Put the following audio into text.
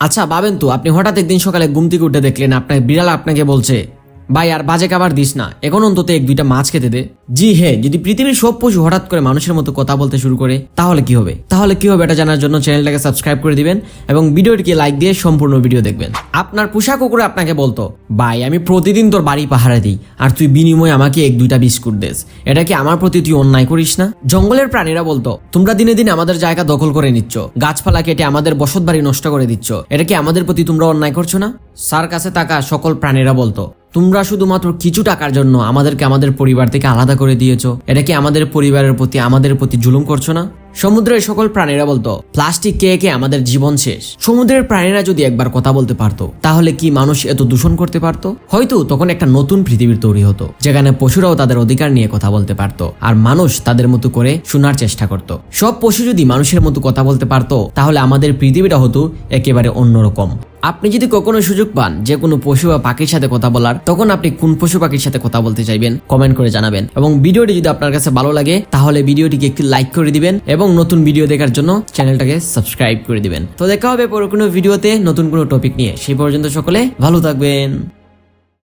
আচ্ছা ভাবেন তো আপনি হঠাৎ একদিন সকালে গুমতি উঠে দেখলেন আপনার বিড়াল আপনাকে বলছে। ভাই, আর বাজে খাবার দিস না। এখন অন্তত এক, দুইটা মাছ খেতে দে। জি হ্যাঁ যদি পৃথিবীর সব পশু হঠাৎ করে মানুষের মতো কথা বলতে শুরু করে, তাহলে কি হবে? তাহলে কি হবে এটা জানার জন্য চ্যানেলটাকে সাবস্ক্রাইব করে দিবেন এবং ভিডিওটিকে লাইক দিয়ে সম্পূর্ণ ভিডিও দেখবেন। আপনার পোষা কুকুর আপনাকে বলতো, ভাই, আমি প্রতিদিন তোর বাড়ি পাহারা দিই, আর তুই বিনিময়ে আমাকে এক, দুইটা বিস্কুট দেস। এটা কি আমার প্রতি তুই অন্যায় করিস না? জঙ্গলের প্রাণীরা বলতো, তোমরা দিনে দিনে আমাদের জায়গা দখল করে নিচ্ছ, গাছপালা কেটে আমাদের বসত বাড়ি নষ্ট করে দিচ্ছ। এটা কি আমাদের প্রতি তোমরা অন্যায় করছ না? স্যার কাছে থাকা সকল প্রাণীরা বলতো তোমরা শুধুমাত্র কিছু টাকার জন্য আমাদেরকে আমাদের পরিবার থেকে আলাদা করে দিয়েছ। এটা কি আমাদের পরিবারের প্রতি, আমাদের প্রতি জুলুম করছ না? সমুদ্রের সকল প্রাণীরা বলতো, প্লাস্টিক কে কে আমাদের জীবন শেষ। সমুদ্রের প্রাণীরা যদি একবার কথা বলতে পারতো, তাহলে কি মানুষ এত দূষণ করতে পারতো? হয়তো তখন একটা নতুন পৃথিবীর তৈরি হতো, যেখানে পশুরাও তাদের অধিকার নিয়ে কথা বলতে পারতো, আর মানুষ তাদের মতো করে শোনার চেষ্টা করত। সব পশু যদি মানুষের মতো কথা বলতে পারতো, তাহলে আমাদের পৃথিবীটা হতো একেবারে অন্যরকম। আপনি যদি কখনো সুযোগ পান যে কোনো পশু বা পাখির সাথে কথা বলার, তখন আপনি কোন পশু পাখির সাথে কথা বলতে চাইবেন কমেন্ট করে জানাবেন। এবং ভিডিওটি যদি আপনার কাছে ভালো লাগে, তাহলে ভিডিওটিকে একটি লাইক করে দিবেন এবং নতুন ভিডিও দেখার জন্য চ্যানেলটাকে সাবস্ক্রাইব করে দিবেন। তো দেখা হবে পরে কোনো ভিডিওতে নতুন কোনো টপিক নিয়ে। সেই পর্যন্ত সকলে ভালো থাকবেন।